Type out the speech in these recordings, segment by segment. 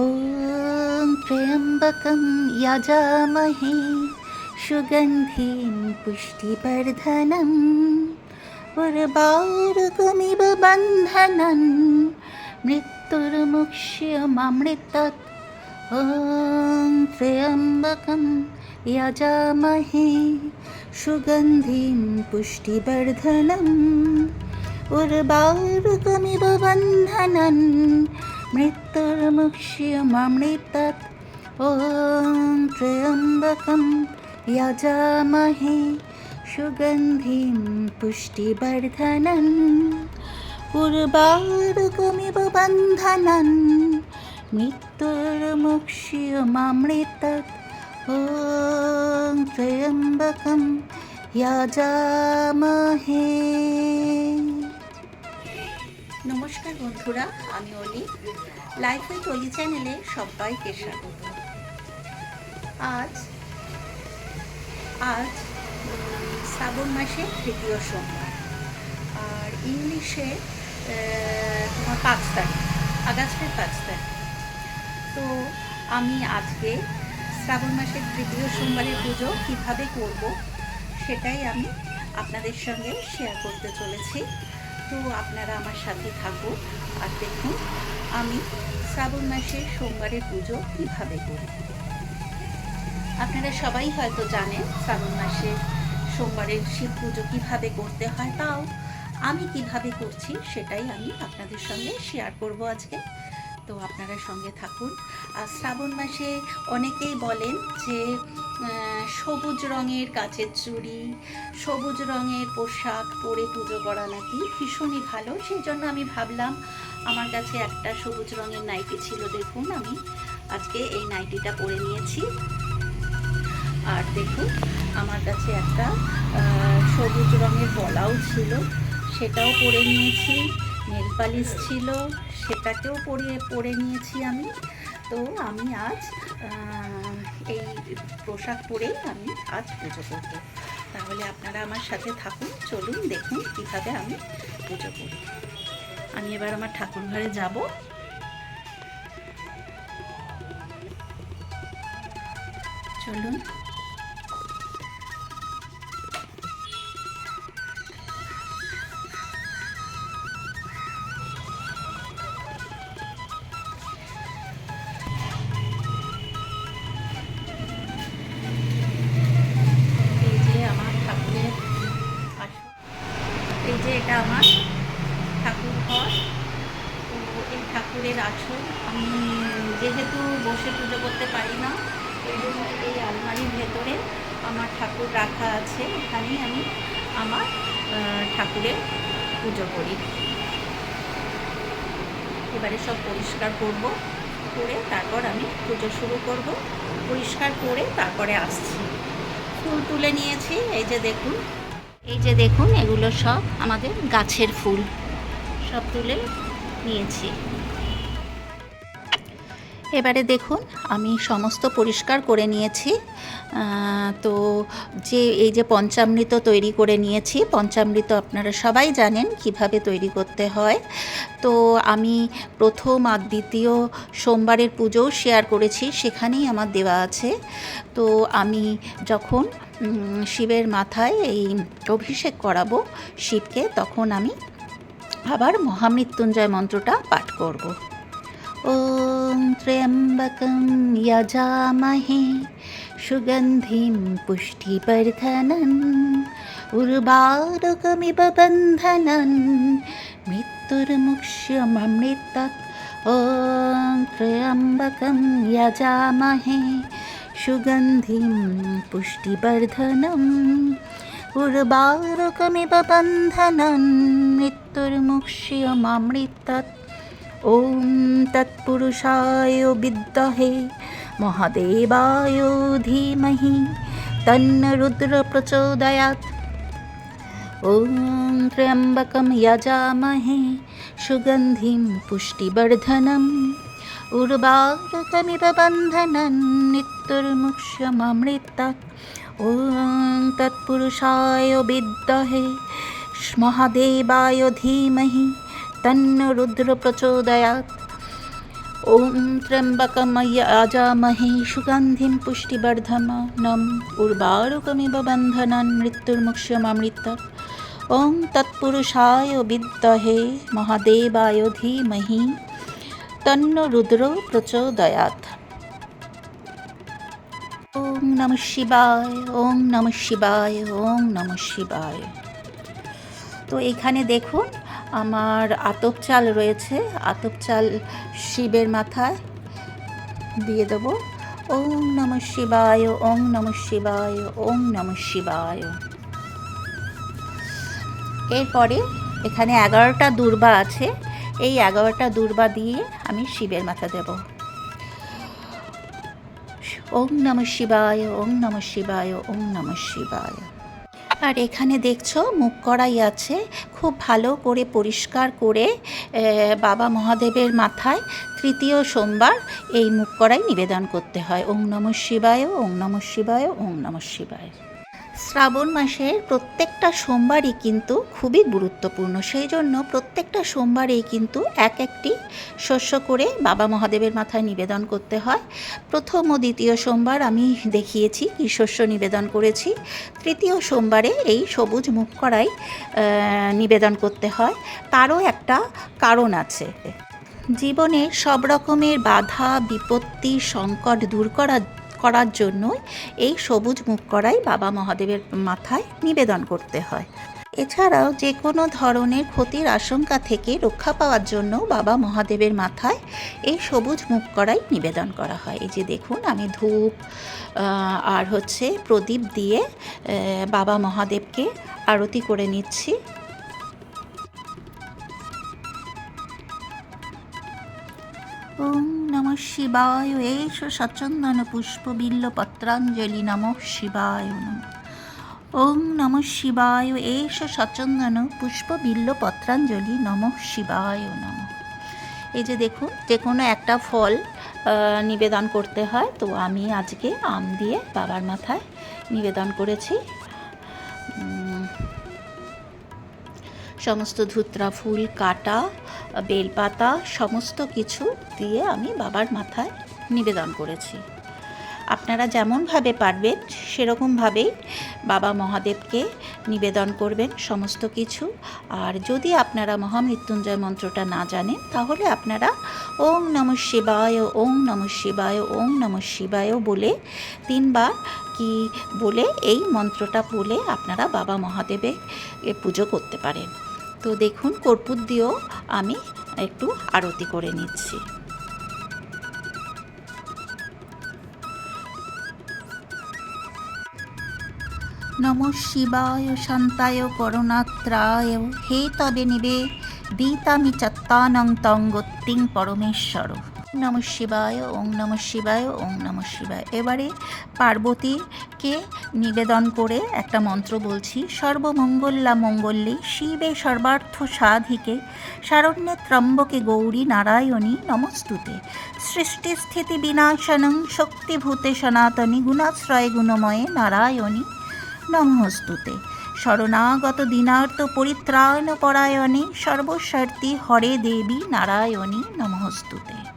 ॐ त्र्यम्बकं यजामहे सुगन्धिं पुष्टिवर्धनम् उर्वारुकमिव बन्धनं मृत्युर्मुक्ष्यममृतत् ॐ त्र्यम्बकं यजामहे सुगन्धिं पुष्टिवर्धनम् उर्वारुकमिव बन्धनं मृत्युर्मुक्ष्यममृतत् ॐ त्र्यम्बकं यजामहे सुगन्धिं पुष्टिवर्धनम् उर्वारुकमिव बन्धनं मृत्युर्मुक्ष्यममृतत् ॐ त्र्यम्बकं यजामहे নমস্কার বন্ধুরা, আমি অলি। লাইফ উইথ অলি চ্যানেলে সবাইকে স্বাগত। আজ আজ শ্রাবণ মাসের তৃতীয় সোমবার। আর ইংলিশে পাঁচ তারিখ, আগস্টের পাঁচ তারিখ। তো আমি আজকে শ্রাবণ মাসের তৃতীয় সোমবারের পুজো কীভাবে করব, সেটাই আমি আপনাদের সঙ্গে শেয়ার করতে চলেছি। তো আপনারা আমার সাথে থাকুন। আর দেখুন, আমি শ্রাবণ মাসের সোমবারের পুজো কীভাবে করি। আপনারা সবাই হয়তো জানেন শ্রাবণ মাসে সোমবারের শিব পুজো কীভাবে করতে হয়, তাও আমি কীভাবে করছি সেটাই আমি আপনাদের সঙ্গে শেয়ার করব আজকে। তো আপনারা সঙ্গে থাকুন। আর শ্রাবণ মাসে অনেকেই বলেন যে সবুজ রঙের কাচের চুড়ি, সবুজ রঙের পোশাক পরে পুজো করা নাকি ভীষণই ভালো। সেই জন্য আমি ভাবলাম, আমার কাছে একটা সবুজ রঙের নাইটি ছিল, দেখুন আমি আজকে এই নাইটিটা পরে নিয়েছি। আর দেখুন, আমার কাছে একটা সবুজ রঙের বলাও ছিল, সেটাও পরে নিয়েছি। নেল পালিশ ছিল, সেটাকেও পরে পরে নিয়েছি আমি। তো আমি আজ এই পোশাক পরেই আমি আজ পুজো করব। তাহলে আপনারা আমার সাথে থাকুন, চলুন দেখুন কীভাবে আমি পুজো করি। আমি এবার আমার ঠাকুর ঘরে যাব। চলুন। বসে পুজো করতে পারি না। এই জন্য এই আলমারির ভেতরে আমার ঠাকুর রাখা আছে। এখানেই আমি আমার ঠাকুরের পুজো করি। এবারে সব পরিষ্কার করব, করে তারপর আমি পুজো শুরু করব। পরিষ্কার করে তারপরে আসছি। ফুল তুলে নিয়েছি, এই যে দেখুন। এই যে দেখুন, এগুলো সব আমাদের গাছের ফুল। সব তুলে নিয়েছি। এবারে দেখুন, আমি সমস্ত পরিষ্কার করে নিয়েছি। তো যে, এই যে পঞ্চামৃত তৈরি করে নিয়েছি, পঞ্চামৃত আপনারা সবাই জানেন কীভাবে তৈরি করতে হয়। তো আমি প্রথম আর দ্বিতীয় সোমবারের পুজোও শেয়ার করেছি, সেখানেই আমার দেওয়া আছে। তো আমি যখন শিবের মাথায় এই অভিষেক করাবো শিবকে, তখন আমি আবার মহামৃত্যুঞ্জয় মন্ত্রটা পাঠ করব। ॐ त्र्यम्बकं यजामहे सुगन्धिं पुष्टिवर्धनम् उर्वारुकमिव बन्धनं मृत्युर्मुक्ष्यममृतत् ॐ त्र्यम्बकं यजामहे सुगन्धिं पुष्टिवर्धनम् उर्वारुकमिव बन्धनं मृत्युर्मुक्ष्यममृतत् ॐ तत्पुरुषाय विद्महे महादेवाय धीमहि तन्न रुद्र प्रचोदयात् ॐ त्र्यम्बकं यजामहे सुगन्धिं पुष्टिवर्धनम् उर्वारुकमिव बन्धनं मृत्युर्मुक्ष्यममृतात् ॐ तत्पुरुषाय विद्महे महादेवाय धीमहि তন্ন রুদ্র প্রচোদয়াৎ ওম ত্র্যম্বকময় আজামহে সুগন্ধিম পুষ্টিবর্ধমানম উর্বারকমিব বন্ধন মৃত্যুর্মুক্ষ্যমৃত ওং তৎপুরুষায় বিদ্মহে মহাদেবায় ধীমহি তন্ন রুদ্র প্রচোদয়াৎ ওম নম শিবায় ওম নম শিবায় তো এখানে দেখুন আমার আতপ চাল রয়েছে। আতপ চাল শিবের মাথায় দিয়ে দেবো। ওং নমঃ শিবায় ওং নমঃ শিবায় ওং নমঃ শিবায়। এরপরে এখানে এগারোটা দুর্বা আছে। এই এগারোটা দুর্বা দিয়ে আমি শিবের মাথা দেব। ওং নমঃ শিবায় ওং নমঃ শিবায় ওং নমঃ শিবায়। আর এখানে দেখছ মুখ কড়াই আছে। খুব ভালো করে পরিষ্কার করে বাবা মহাদেবের মাথায় তৃতীয় সোমবার এই মুখ কড়াই নিবেদন করতে হয়। ওং নম শিবায় ওং নম শিবায় ওং নম শিবায়। শ্রাবণ মাসের প্রত্যেকটা সোমবারই কিন্তু খুবই গুরুত্বপূর্ণ। সেই জন্য প্রত্যেকটা সোমবারেই কিন্তু এক একটি শস্য করে বাবা মহাদেবের মাথায় নিবেদন করতে হয়। প্রথম ও দ্বিতীয় সোমবার আমি দেখিয়েছি কি শস্য নিবেদন করেছি। তৃতীয় সোমবারে এই সবুজ মুখ করাই নিবেদন করতে হয়। তারও একটা কারণ আছে। জীবনে সব রকমের বাধা, বিপত্তি, সংকট দূর করার করার জন্য এই সবুজ মুখ করাই বাবা মহাদেবের মাথায় নিবেদন করতে হয়। এছাড়াও যে কোনো ধরনের ক্ষতির আশঙ্কা থেকে রক্ষা পাওয়ার জন্য বাবা মহাদেবের মাথায় এই সবুজ মুখ করাই নিবেদন করা হয়। এই যে দেখুন, আমি ধূপ আর হচ্ছে প্রদীপ দিয়ে বাবা মহাদেবকে আরতি করে নিচ্ছি। ওং নম শিবায়, এষ সচন্দন পুষ্প বিল্ল পত্রাঞ্জলি নম শিবায় নম। নম শিবায়, এষ সচন্দন পুষ্প বিল্ল পত্রাঞ্জলি নম শিবায় নম। এই যে দেখুন, যে কোনো একটা ফল নিবেদন করতে হয়, তো আমি আজকে আম দিয়ে বাবার মাথায় নিবেদন করেছি। সমস্ত ধুত্রা ফুল, কাটা, বেলপাতা, সমস্ত কিছু দিয়ে আমি বাবার মাথায় নিবেদন করেছি। আপনারা যেমনভাবে পারবেন, সেরকমভাবেই বাবা মহাদেবকে নিবেদন করবেন সমস্ত কিছু। আর যদি আপনারা মহামৃত্যুঞ্জয় মন্ত্রটা না জানেন, তাহলে আপনারা ওং নম শিবায় ওং নম শিবায় ওং নম শিবায় বলে তিনবার কি বলে এই মন্ত্রটা বলে আপনারা বাবা মহাদেবের পুজো করতে পারেন। তো দেখুন, কর্পূর দিয়েও আমি একটু আরতি করে নিচ্ছি। নম শিবায়, শান্তায়, করুণাত্রায়। হে তবে নিবে দিতামি চত্তানং তং গত্তিং পরমেশ্বর। নম শিবায়, ওং নম শিবায়, ওং নম শিবায়। এবারে পার্বতীকে নিবেদন করে একটা মন্ত্র বলছি। সর্বমঙ্গলা মঙ্গল্যে শিবে সর্বার্থ সাধিকে, শারণ্যে ত্রম্বকে গৌরী নারায়ণী নমস্তুতে। সৃষ্টি স্থিতি বিনাশনং শক্তিভূতে সনাতনী গুণাশ্রয় গুণময়ে নারায়ণী নমস্তুতে। শরণাগত দিনার্থ পরিত্রাণ পরায়ণে সর্বস্বার্থী হরে দেবী নারায়ণী নমস্তুতে।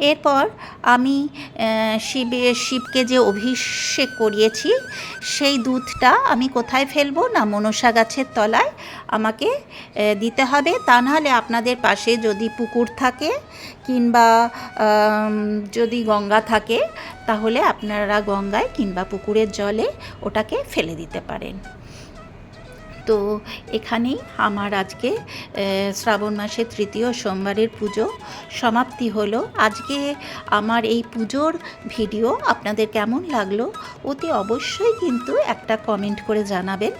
এরপর আমি আহ, শিবে শিবকে যে অভিষেক করিয়েছি সেই দুধটা আমি কোথায় ফেলব না মনসা গাছের তলায় আমাকে দিতে হবে? তা নাহলে আপনাদের পাশে যদি পুকুর থাকে কিংবা যদি গঙ্গা থাকে তাহলে আপনারা গঙ্গায় কিংবা পুকুরের জলে ওটাকে ফেলে দিতে পারেন। তো এখানেই আমার আজকে শ্রাবণ মাসের তৃতীয় সোমবারের পুজো সমাপ্তি হলো। আজকে আমার এই পুজোর ভিডিও আপনাদের কেমন লাগল অতি অবশ্যই কিন্তু একটা কমেন্ট করে জানাবেন।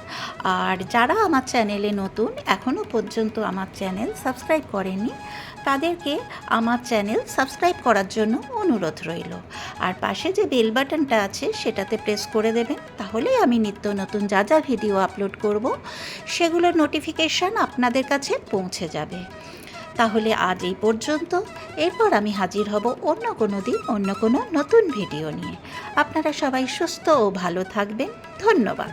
আর যারা আমার চ্যানেলে নতুন এখনও পর্যন্ত আমার চ্যানেল সাবস্ক্রাইব করেননি তাদেরকে আমার চ্যানেল সাবস্ক্রাইব করার জন্য অনুরোধ রইল। আর পাশে যে বেল বাটনটা আছে, সেটাতে প্রেস করে দেবেন। তাহলেই আমি নিত্য নতুন যা যা ভিডিও আপলোড করব, সেগুলোর নোটিফিকেশান আপনাদের কাছে পৌঁছে যাবে। তাহলে আজ এই পর্যন্ত। এরপর আমি হাজির হব অন্য কোনো দিন, অন্য কোনো নতুন ভিডিও নিয়ে। আপনারা সবাই সুস্থ ও ভালো থাকবেন। ধন্যবাদ।